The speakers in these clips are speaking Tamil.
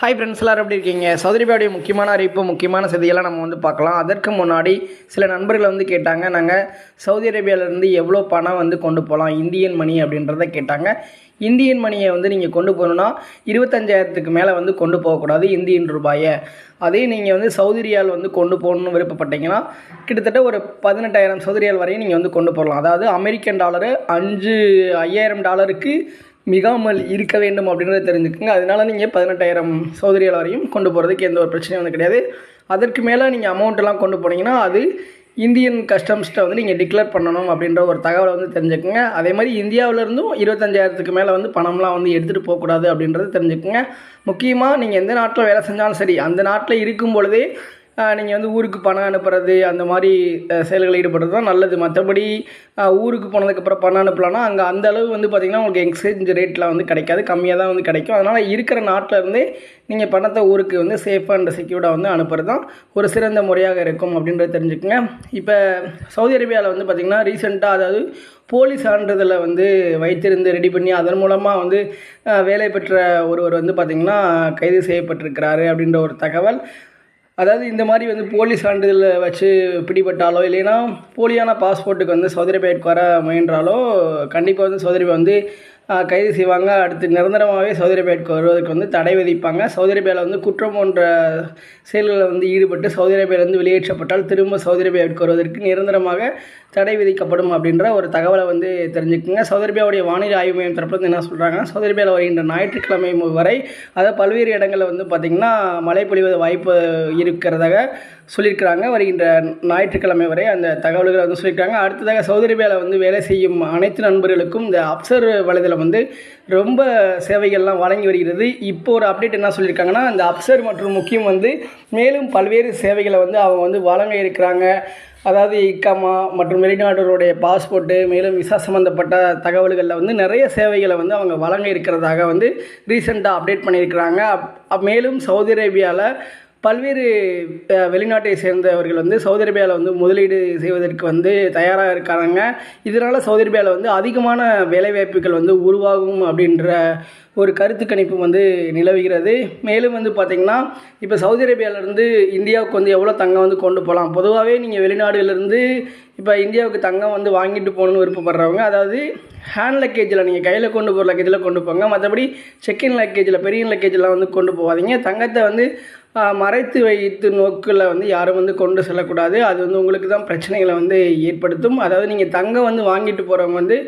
ஹாய் ஃப்ரெண்ட்ஸ் எல்லாரும் எப்படி இருக்கீங்க? சௌதரிபாவுடைய முக்கியமான அறிவிப்பு முக்கியமான செய்தியெல்லாம் நம்ம வந்து பார்க்கலாம். அதற்கு முன்னாடி சில நண்பர்கள் வந்து கேட்டாங்க நாங்கள் சவுதி அரேபியாவிலேருந்து எவ்வளோ பணம் வந்து கொண்டு போகலாம் இந்தியன் மணி அப்படின்றத கேட்டாங்க. இந்தியன் மணியை வந்து நீங்கள் கொண்டு போகணுன்னா இருபத்தஞ்சாயிரத்துக்கு மேலே வந்து கொண்டு போகக்கூடாது இந்தியன் ரூபாயை. அதே நீங்கள் வந்து சவுதி ரியால் வந்து கொண்டு போகணுன்னு விருப்பப்பட்டீங்கன்னா கிட்டத்தட்ட ஒரு பதினெட்டாயிரம் சவுதி ரியால் வரையும் நீங்கள் வந்து கொண்டு போகலாம். அதாவது அமெரிக்கன் டாலரு அஞ்சு ஐயாயிரம் டாலருக்கு மிகாமல் இருக்க வேண்டும் அப்படின்றத தெரிஞ்சுக்கோங்க. அதனால நீங்கள் பதினெட்டாயிரம் சௌதரியால் வரையும் கொண்டு போகிறதுக்கு எந்த ஒரு பிரச்சனையும் வந்து கிடையாது. அதற்கு மேலே நீங்கள் அமௌண்ட்டெல்லாம் கொண்டு போனீங்கன்னா அது இந்தியன் கஸ்டம்ஸ்ட்டை வந்து நீங்கள் டிக்ளேர் பண்ணணும் அப்படின்ற ஒரு தகவலை வந்து தெரிஞ்சுக்கோங்க. அதே மாதிரி இந்தியாவிலேருந்தும் இருபத்தஞ்சாயிரத்துக்கு மேலே வந்து பணம்லாம் வந்து எடுத்துகிட்டு போகக்கூடாது அப்படின்றத தெரிஞ்சுக்கோங்க. முக்கியமாக நீங்கள் எந்த நாட்டில் வேலை செஞ்சாலும் சரி அந்த நாட்டில் இருக்கும் பொழுதே நீங்கள் வந்து ஊருக்கு பணம் அனுப்புறது அந்த மாதிரி செயல்களில் ஈடுபடுறது தான் நல்லது. மற்றபடி ஊருக்கு போனதுக்கப்புறம் பணம் அனுப்பலாம்னா அங்கே அந்த அளவு வந்து பார்த்திங்கன்னா உங்களுக்கு எக்ஸ்சேஞ்ச் ரேட்லாம் வந்து கிடைக்காது. கம்மியாக தான் வந்து கிடைக்கும். அதனால் இருக்கிற நாட்டில் இருந்தே நீங்கள் பணத்தை ஊருக்கு வந்து சேஃப் அண்ட் செக்யூர்டாக வந்து அனுப்புறது தான் ஒரு சிறந்த முறையாக இருக்கும் அப்படின்றத தெரிஞ்சுக்கோங்க. இப்போ சவுதி அரேபியாவில் வந்து பார்த்திங்கன்னா ரீசெண்டாக அதாவது போலி சான்றிதழை வந்து வைத்திருந்து ரெடி பண்ணி அதன் மூலமாக வந்து வேலை பெற்ற ஒருவர் வந்து பார்த்திங்கன்னா கைது செய்யப்பட்டிருக்கிறாரு அப்படின்ற ஒரு தகவல். அதாவது இந்த மாதிரி வந்து போலி சான்றிதழை வச்சு பிடிபட்டாலோ இல்லைன்னா போலியான பாஸ்போர்ட்டுக்கு வந்து சௌதரி அரேபியாவுக்கு வர முயன்றாலோ கண்டிப்பாக வந்து சௌதரி வந்து கைது செய்வாங்க. அடுத்து நிரந்தரமாகவே சௌதரி அரேபியாவுக்கு வருவதற்கு வந்து தடை விதிப்பாங்க. சௌதரி அரேபியாவில் வந்து குற்றம் போன்ற செயல்களில் வந்து ஈடுபட்டு சௌதரி அரேபியாவிலேருந்து வெளியேற்றப்பட்டால் திரும்ப சௌதரி அரேபியாவுக்கு வருவதற்கு நிரந்தரமாக தடை விதிக்கப்படும் அப்படின்ற ஒரு தகவலை வந்து தெரிஞ்சுக்குங்க. சௌதரி அரேபியாவுடைய வானிலை ஆய்வு மையம் தரப்புல என்ன சொல்கிறாங்கன்னா சௌதரி அரேபியாவில் வருகின்ற ஞாயிற்றுக்கிழமை வரை அதாவது பல்வேறு இடங்களில் வந்து பார்த்திங்கன்னா மழை பொழிவது வாய்ப்பு இருக்கிறதாக சொல்லியிருக்கிறாங்க. வருகின்ற ஞாயிற்றுக்கிழமை வரை அந்த தகவல்களை வந்து சொல்லியிருக்காங்க அடுத்ததாக சவுதி அரேபியாவில் வந்து வேலை செய்யும் அனைத்து நண்பர்களுக்கும் இந்த அப்சர் வலைதளம் வந்து ரொம்ப சேவைகள்லாம் வழங்கி வருகிறது. இப்போ ஒரு அப்டேட் என்ன சொல்லியிருக்காங்கன்னா இந்த அப்சர் மற்றும் முக்கியம் வந்து மேலும் பல்வேறு சேவைகளை வந்து அவங்க வந்து வழங்க இருக்கிறாங்க. அதாவது இக்கமா மற்றும் வெளிநாடுகளுடைய பாஸ்போர்ட்டு மேலும் விசா சம்மந்தப்பட்ட தகவல்களில் வந்து நிறைய சேவைகளை வந்து அவங்க வழங்க இருக்கிறதாக வந்து ரீசெண்டாக அப்டேட் பண்ணியிருக்கிறாங்க. அப் மேலும் சவுதி அரேபியாவில் பல்வேறு வெளிநாட்டை சேர்ந்தவர்கள் வந்து சவுதி அரேபியாவில் வந்து முதலீடு செய்வதற்கு வந்து தயாராக இருக்காங்க. இதனால் சவுதி அரேபியாவில் வந்து அதிகமான வேலைவாய்ப்புகள் வந்து உருவாகும் அப்படின்ற ஒரு கருத்து கணிப்பு வந்து நிலவுகிறது. மேலும் வந்து பார்த்திங்கன்னா இப்போ சவுதி அரேபியாவிலேருந்து இந்தியாவுக்கு வந்து எவ்வளோ தங்கம் வந்து கொண்டு போகலாம் பொதுவாகவே நீங்கள் வெளிநாடுலேருந்து இப்போ இந்தியாவுக்கு தங்கம் வந்து வாங்கிட்டு போகணுன்னு விருப்பப்படுறவங்க அதாவது ஹேண்ட் லக்கேஜில் நீங்கள் கையில் கொண்டு போகிற லக்கேஜில் கொண்டு போங்க. மற்றபடி செகண்ட் லக்கேஜில் பெரிய லக்கேஜ்லாம் வந்து கொண்டு போகாதீங்க. தங்கத்தை வந்து மறைத்து வைத்து நோக்கில் வந்து யாரும் வந்து கொண்டு செல்லக்கூடாது. அது வந்து உங்களுக்கு தான் பிரச்சனைகளை வந்து ஏற்படுத்தும். அதாவது நீங்கள் தங்கம் வந்து வாங்கிட்டு போகிறவங்க வந்து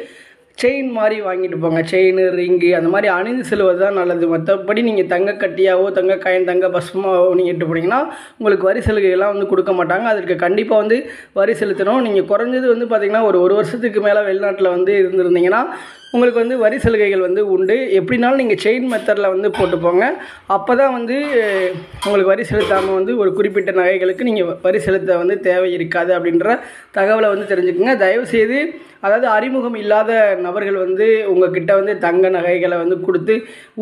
செயின் மாதிரி வாங்கிட்டு போங்க. செயின் ரிங்கு அந்த மாதிரி அணிந்து செல்வது தான் நல்லது. மற்றபடி நீங்கள் தங்க கட்டியாவோ தங்க காயின் தங்க பஸ்மாவோ நீங்கள் இட்டு போனீங்கன்னா உங்களுக்கு வரி சலுகைகள்லாம் வந்து கொடுக்க மாட்டாங்க. அதற்கு கண்டிப்பாக வந்து வரி செலுத்தணும். நீங்கள் குறைஞ்சது வந்து பார்த்திங்கன்னா ஒரு ஒரு வருஷத்துக்கு மேலே வெளிநாட்டில் வந்து இருந்திருந்தீங்கன்னா உங்களுக்கு வந்து வரி சலுகைகள் வந்து உண்டு. எப்படினாலும் நீங்கள் செயின் மெத்தடில் வந்து போட்டு போங்க அப்போ தான் வந்து உங்களுக்கு வரி செலுத்தாமல் வந்து ஒரு குறிப்பிட்ட நகைகளுக்கு நீங்கள் வரி செலுத்த வந்து தேவை இருக்காது அப்படின்ற தகவலை வந்து தெரிஞ்சுக்கோங்க. தயவுசெய்து அதாவது அறிமுகம் இல்லாத நபர்கள் வந்து உங்ககிட்ட வந்து தங்க நகைகளை வந்து கொடுத்து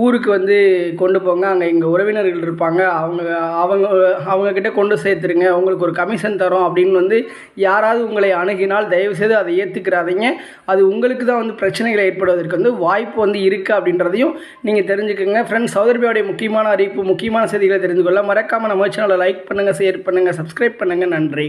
ஊருக்கு வந்து கொண்டு போங்க. அங்கே எங்கள் உறவினர்கள் இருப்பாங்க. அவங்க அவங்க அவங்கக்கிட்ட கொண்டு சேர்த்துருங்க. உங்களுக்கு ஒரு கமிஷன் தரோம் அப்படின்னு வந்து யாராவது உங்களை அணுகினால் தயவுசெய்து அதை ஏற்றுக்கிறாதீங்க அது உங்களுக்கு தான் வந்து பிரச்சனைகளை ஏற்படுவதற்கு வந்து வாய்ப்பு வந்து இருக்குது அப்படின்றதையும் நீங்கள் தெரிஞ்சுக்கோங்க. ஃப்ரெண்ட்ஸ் சௌதர்பியாவுடைய முக்கியமான அறிவிப்பு முக்கியமான செய்திகளை தெரிந்து கொள்ள மறக்காமல் நம்ம சேனலை லைக் பண்ணுங்கள் ஷேர் பண்ணுங்கள் சப்ஸ்கிரைப் பண்ணுங்கள் நன்றி.